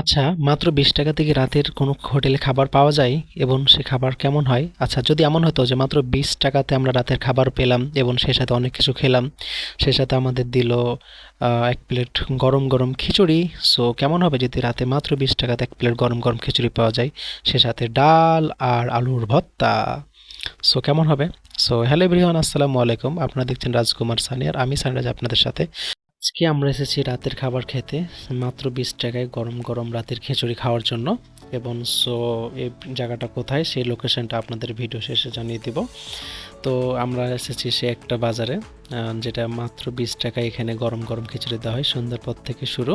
আচ্ছা মাত্র বিশ টাকা থেকে রাতের কোনো হোটেলে খাবার পাওয়া যায় এবং সে খাবার কেমন হয়? আচ্ছা যদি এমন হতো যে মাত্র বিশ টাকাতে আমরা রাতের খাবার পেলাম এবং সে সাথে অনেক কিছু খেলাম, সে সাথে আমাদের দিল এক প্লেট গরম গরম খিচুড়ি, সো কেমন হবে যদি রাতে মাত্র বিশ টাকাতে এক প্লেট গরম গরম খিচুড়ি পাওয়া যায়? সে সাথে ডাল আর আলুর ভর্তা। সো কেমন হবে? সো হ্যালো এভরিওয়ান, আসসালামু আলাইকুম। আপনারা দেখছেন রাজকুমার সানি আর আমি সানিরাজ আপনাদের সাথে আজকে আমরা এসেছি রাতের খাবার খেতে, মাত্র বিশ টাকায় গরম গরম রাতের খিচুড়ি খাওয়ার জন্য। এবং সো এই জায়গাটা কোথায়? সেই লোকেশনটা আপনাদের ভিডিও শেষে জানিয়ে দিব। তো আমরা এসেছি সে একটা বাজারে যেটা মাত্র বিশ টাকায় এখানে গরম গরম খিচুড়ি দেওয়া হয়। সন্ধ্যার থেকে শুরু।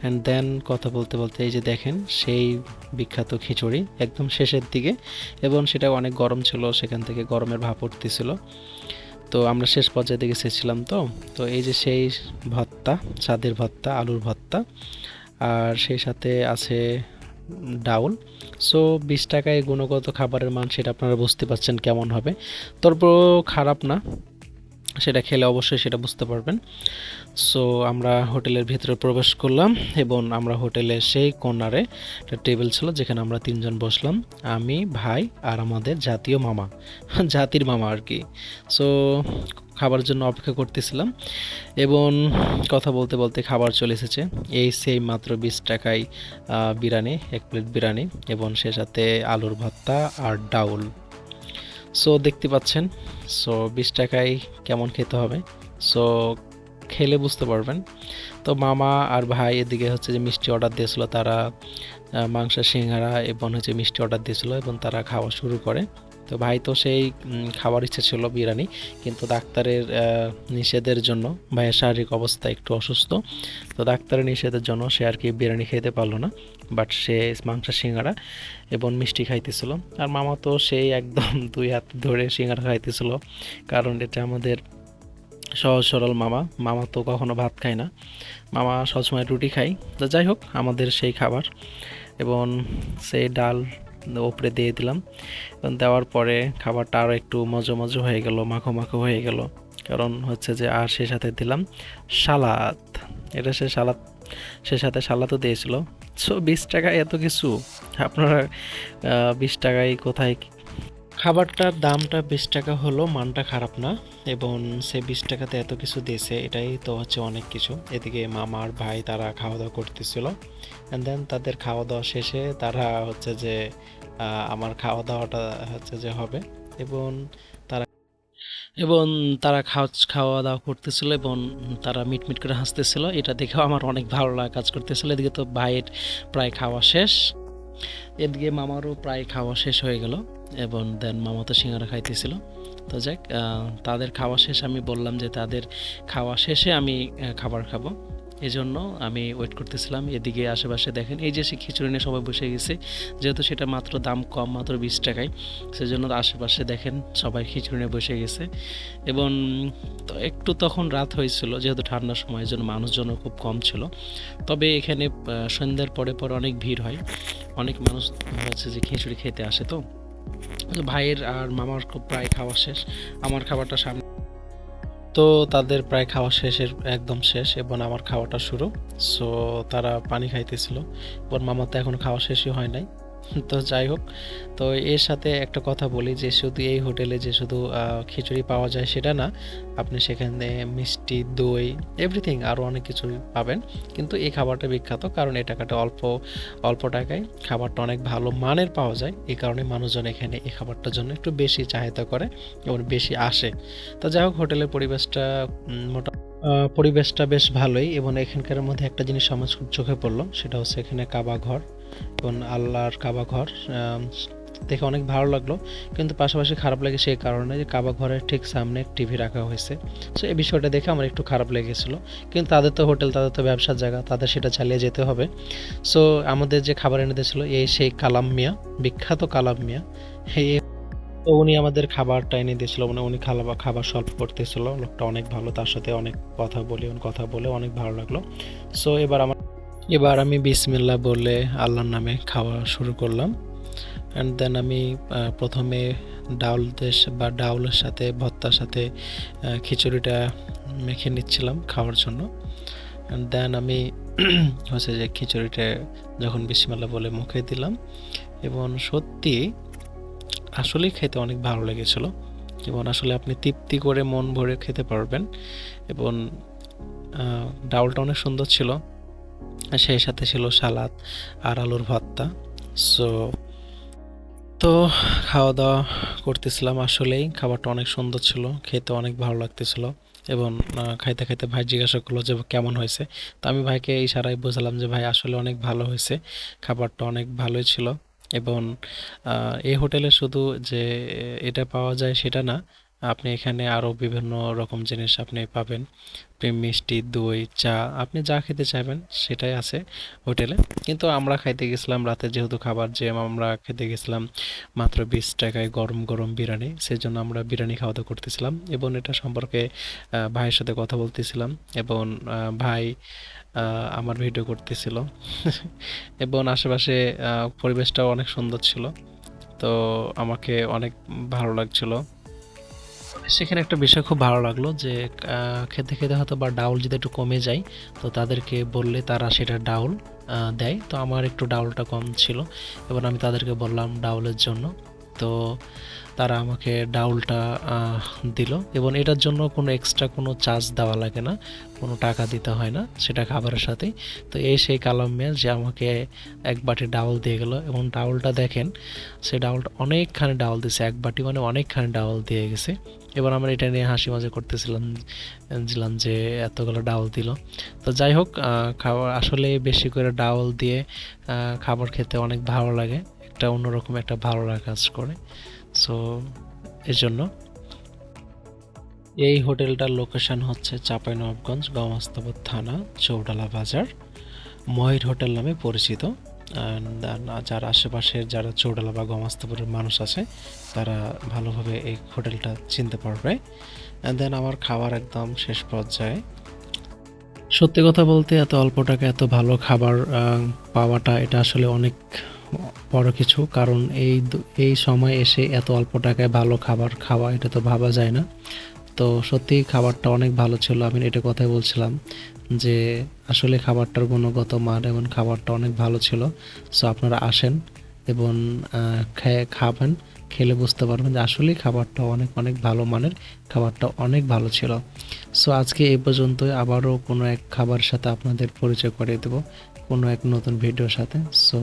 অ্যান্ড দেন কথা বলতে বলতে এই যে দেখেন, সেই বিখ্যাত খিচুড়ি একদম শেষের দিকে। এবং সেটা অনেক গরম ছিল, সেখান থেকে গরমের ভাপ উঠতেছিল। তো আমরা শেষ পর্যায়ে দিকে এসেছিলাম তো। তো এই যে সেই ভত্তা চাঁদের ভত্তা, আলুর ভত্তা, আর সেই সাথে আছে ডাউল। সো বিশ টাকায় গুণগত খাবারের মান সেটা আপনারা বুঝতে পারছেন কেমন হবে। তারপর খারাপ না। সেটা খেলে অবশ্যই সেটা বুঝতে পারবেন। সো আমরা হোটেলের ভিতরে প্রবেশ করলাম এবং আমরা হোটেলের সেই কর্নারে একটা টেবিল ছিল যেখানে আমরা তিনজন বসলাম, আমি, ভাই আর আমাদের জাতীয় মামা, জাতির মামা আর কি। সো খাবার জন্য অপেক্ষা করতেছিলাম এবং কথা বলতে বলতে খাবার চলে এসেছে। এই সেই মাত্র বিশ টাকায় বিরিয়ানি, এক প্লেট বিরিয়ানি এবং সে সাথে আলুর ভর্তা আর ডাউল। সো দেখতে পাচ্ছেন। সো বিশ টাকায় কেমন খেতে হবে? সো খেলে বুঝতে পারবেন। তো মামা আর ভাই এদিকে হচ্ছে যে মিষ্টি অর্ডার দিয়েছিল, তারা মাংস সিঙ্গারা এবং হচ্ছে মিষ্টি অর্ডার দিয়েছিল এবং তারা খাওয়া শুরু করে। তো ভাই তো সেই খাওয়ার ইচ্ছে ছিল বিরিয়ানি, কিন্তু ডাক্তারের নিষেধের জন্য, ভাইয়ের শারীরিক অবস্থা একটু অসুস্থ, তো ডাক্তারের নিষেধের জন্য সে আর কি বিরিয়ানি খেতে পারল না বাট সে মাংস, সিঙ্গারা এবং মিষ্টি খাইতেছিল। আর মামা তো সেই একদম দুই হাত ধরে সিঙ্গারা খাইতেছিল, কারণ এটা আমাদের সহজ সরল মামা মামা তো কখনো ভাত খায় না। মামা সবসময় রুটি খায়, তো যাই হোক, আমাদের সেই খাবার এবং সেই ডাল ওপরে দিয়ে দিলাম। দেওয়ার পরে খাবারটা আরও একটু মজো মজো হয়ে গেল মাখো মাখো হয়ে গেল। কারণ হচ্ছে যে, আর সে সাথে দিলাম সালাদ। এটা সে সালাদ, সে সাথে সালাদও দিয়েছিল। সো বিশ টাকায় এত কিছু? আপনারা বিশ টাকায় কোথায় খাবারটার দামটা বিশ টাকা হলো, মানটা খারাপ না। এবং সে বিশ টাকাতে এত কিছু দিয়েছে, এটাই তো হচ্ছে অনেক কিছু। এদিকে মামার ভাই তারা খাওয়া দাওয়া করতেছিল। অ্যান্ড দেন তাদের খাওয়া দাওয়া শেষে তারা হচ্ছে যে আমার খাওয়া দাওয়াটা হচ্ছে যে হবে। এবং তারা এবং তারা খাওয়া খাওয়া দাওয়া করতেছিল এবং তারা মিটমিট করে হাসতেছিল। এটা দেখেও আমার অনেক ভালো লাগা কাজ করতেছিল। এদিকে তো ভাইয়ের প্রায় খাওয়া শেষ। এদিকে মামারও প্রায় খাওয়া শেষ হয়ে গেল। এবং দেন মামা তো সিঙ্গারা খাইতেছিল। তো যাক তাদের খাওয়া শেষ, আমি বললাম যে তাদের খাওয়া শেষে আমি খাবার খাব। এই জন্য আমি ওয়েট করতেছিলাম। এদিকে আশেপাশে দেখেন, এই যে সে খিচুড়ি নিয়ে সবাই বসে গেছে, যেহেতু সেটা মাত্র দাম কম, মাত্র বিশ টাকায়, সেজন্য আশেপাশে দেখেন সবাই খিচুড়ি নিয়ে বসে গেছে। এবং তো একটু তখন রাত হয়েছিল, যেহেতু ঠান্ডার সময় জন্য মানুষজনও খুব কম ছিল। তবে এখানে সন্ধ্যার পরে পরে অনেক ভিড় হয়। অনেক মানুষ হচ্ছে যে খিচুড়ি খেতে আসে তো। ভাইয়ের আর মামার খুব প্রায় খাওয়া শেষ, আমার খাবারটা সামনে। তো তাদের প্রায় খাওয়া শেষের একদম শেষ, এবং আমার খাওয়াটা শুরু। সো তারা পানি খাইতেছিল। ওর মামার তো এখন খাওয়া শেষই হয় নাই। তো যাই হোক, তো এর সাথে একটা কথা বলি যে শুধু এই হোটেলে যে শুধু খিচুড়ি পাওয়া যায় সেটা না, আপনি সেখানে মিষ্টি, দই এভরিথিং আরও অনেক কিছু পাবেন। কিন্তু এই খাবারটা বিখ্যাত কারণ এই টাকাটা অল্প অল্প টাকায় খাবারটা অনেক ভালো মানের পাওয়া যায়। এই কারণে মানুষজন এখানে এই খাবারটার জন্য একটু বেশি চাহিদা করে এবং বেশি আসে। তো যাই হোক, হোটেলের পরিবেশটা মোটা পরিবেশটা বেশ ভালোই এবং এখানকার মধ্যে একটা জিনিস আমার খুব চোখে পড়ল, সেটা হচ্ছে এখানে কাবা ঘর। এবং আল্লাহর কাবা ঘর দেখে অনেক ভালো লাগল। কিন্তু পাশাপাশি খারাপ লাগে সেই কারণে যে কাবা ঘরের ঠিক সামনে টিভি রাখা হয়েছে। সো এই বিষয়টা দেখে আমার একটু খারাপ লেগেছিলো। কিন্তু তাদের তো হোটেল, তাদের তো ব্যবসার জায়গা, তাদের সেটা চালিয়ে যেতে হবে। সো আমাদের যে খাবার এনে দিয়েছিল, এই সেই কালাম মিয়া, বিখ্যাত কালাম মিয়া, এই তো উনি আমাদের খাবারটা এনে দিয়েছিল। মানে উনি খাবার খাবার সলভ করতেছিল। লোকটা অনেক ভালো, তার সাথে অনেক কথা বলি, কথা বলে অনেক ভালো লাগল। সো এবার আমার এবার আমি বিসমিল্লা বলে আল্লাহর নামে খাওয়া শুরু করলাম। অ্যান্ড দেন আমি প্রথমে ডাউল দেশ বা ডাউলের সাথে ভত্তার সাথে খিচুড়িটা মেখে নিচ্ছিলাম খাওয়ার জন্য। অ্যান্ড দেন আমি হচ্ছে যে খিচুড়িটা যখন বিসমিল্লাহ বলে মুখে দিলাম। এবং সত্যি আসলেই খেতে অনেক ভালো লেগেছিল। এবং আসলে আপনি তৃপ্তি করে মন ভরে খেতে পারবেন। এবং ডাউলটা অনেক সুন্দর ছিল। সেই সাথে ছিল সালাদ আর আলুর ভর্তা। সো তো খাওয়া দাওয়া করতেছিলাম আসলেই। খাবারটা অনেক সুন্দর ছিল, খেতে অনেক ভালো লাগতেছিল এবং খাইতে খাইতে ভাই জিজ্ঞাসা করল যে কেমন হয়েছে? তো আমি ভাইকে ইশারায় বোঝালাম যে ভাই আসলে অনেক ভালো হয়েছে, খাবারটা অনেক ভালোই ছিল এবং এই হোটেলে শুধু যে এটা পাওয়া যায় সেটা না আপনি এখানে আরও বিভিন্ন রকম জিনিস আপনি পাবেন। প্রেম, মিষ্টি, দই, চা, আপনি যা খেতে চাইবেন সেটাই আছে হোটেলে। কিন্তু আমরা খাইতে গেছিলাম রাতে যেহেতু খাবার যে আমরা খেতে গেছিলাম মাত্র বিশ টাকায় গরম গরম বিরিয়ানি। সেজন্য আমরা বিরিয়ানি খাওয়া দাওয়া করতেছিলাম এবং এটা সম্পর্কে ভাইয়ের সাথে কথা বলতেছিলাম এবং ভাই আমার ভিডিও করতেছিল। এবং আশেপাশে পরিবেশটাও অনেক সুন্দর ছিল। তো আমাকে অনেক ভালো লাগছিল। সেখানে একটা বিষয় খুব ভালো লাগল যে খেতে খেতে হয়তো বা ডাউল যদি একটু কমে যায়, তো তাদেরকে বললে তারা সেটা ডাউল দেয়। তো আমার একটু ডাউলটা কম ছিল। এবং আমি তাদেরকে বললাম ডাউলের জন্য। তো তারা আমাকে ডাউলটা দিল এবং এটার জন্য কোনো এক্সট্রা কোনো চার্জ দেওয়া লাগে না, কোনো টাকা দিতে হয় না সেটা খাবারের সাথেই। তো এই সেই কালাম মিয়া যে আমাকে এক বাটি ডাউল দিয়ে গেল এবং ডাউলটা দেখেন, সে ডাউলটা অনেকখানি ডাউল দিয়েছে এক বাটি মানে অনেকখানি ডাউল দিয়ে গেছে। এবার আমরা এটা নিয়ে হাসি মজা করতেছিলাম ছিলাম যে এতগুলো ডাউল দিল। তো যাই হোক খাবার আসলে বেশি করে ডাউল দিয়ে খাবার খেতে অনেক ভালো লাগে। একটা অন্যরকম একটা ভালো লাগা কাজ করে। সো এই জন্য এই হোটেলটার লোকেশন হচ্ছে চাঁপাইনবাবগঞ্জ, গমস্তাপুর থানা, চৌডালা বাজার। মহির হোটেল নামে পরিচিত। যারা আশেপাশের যারা চৌডালা বা গমাস্তাপুরের মানুষ আছে, তারা ভালোভাবে এই হোটেলটা চিনতে পারবে। অ্যান্ড দেন আমার খাবার একদম শেষ পর্যায়ে। সত্যি কথা বলতে এত অল্প টাকা এত ভালো খাবার পাওয়াটা এটা আসলে অনেক বড় কিছু, কারণ এই এই সময় এসে এত অল্প টাকায় ভালো খাবার খাওয়া, এটা তো ভাবা যায় না। তো সত্যি খাবারটা অনেক ভালো ছিল, আমি এটা কথাই বলছিলাম যে আসলে খাবারটার গুণগত মান এবং খাবারটা অনেক ভালো ছিল। সো আপনারা আসেন এবং খাবেন, খেলে বুঝতে পারবেন যে আসলেই খাবারটা অনেক অনেক ভালো মানের, খাবারটা অনেক ভালো ছিল। সো আজকে এই পর্যন্তই, আবারও কোনো এক খাবার সাথে আপনাদের পরিচয় করিয়ে দেবো, কোনো এক নতুন ভিডিওর সাথে। সো